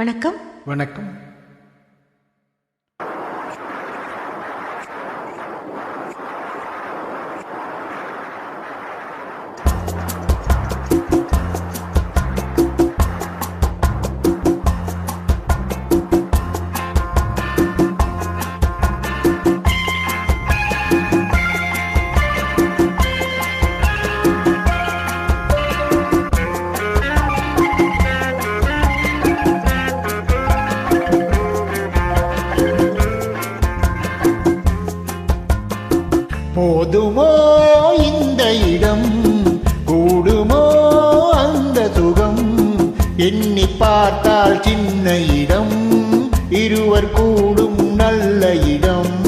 வணக்கம். வணக்கம். போதுமோ இந்த இடம்? கூடுமோ அந்த சுகம்? எண்ணி பார்த்தால் சின்ன இடம். இருவர் கூடும் நல்ல இடம்.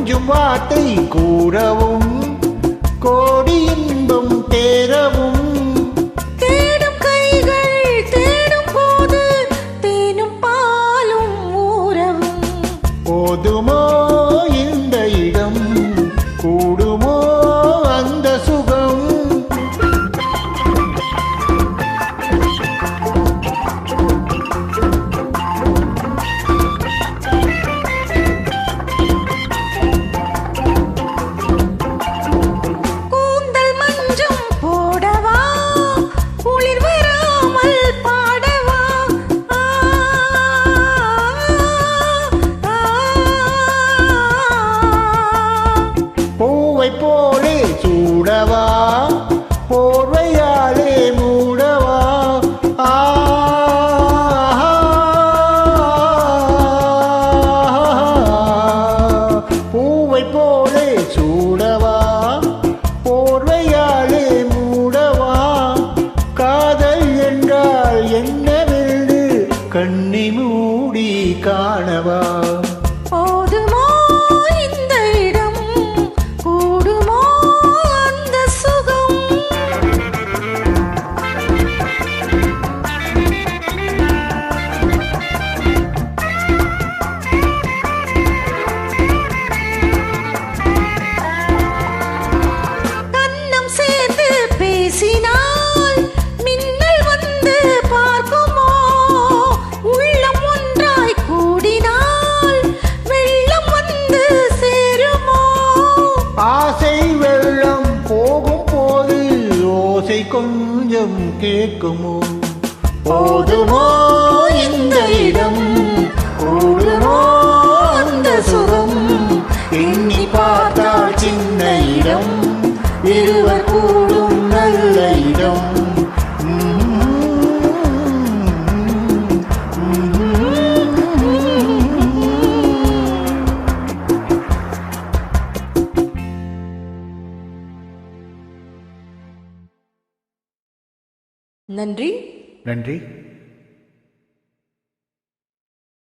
கொஞ்சம் வார்த்தை கூறவும் கோடி இன்பம் தேரவும் ஓசை கொஞ்சம் கேட்குமோ போதுமோ இந்த இடம் கூடுமோ அந்த சுகம் எண்ணி பார்த்தால் சின்ன இடம் இருவர் நன்றி. நன்றி.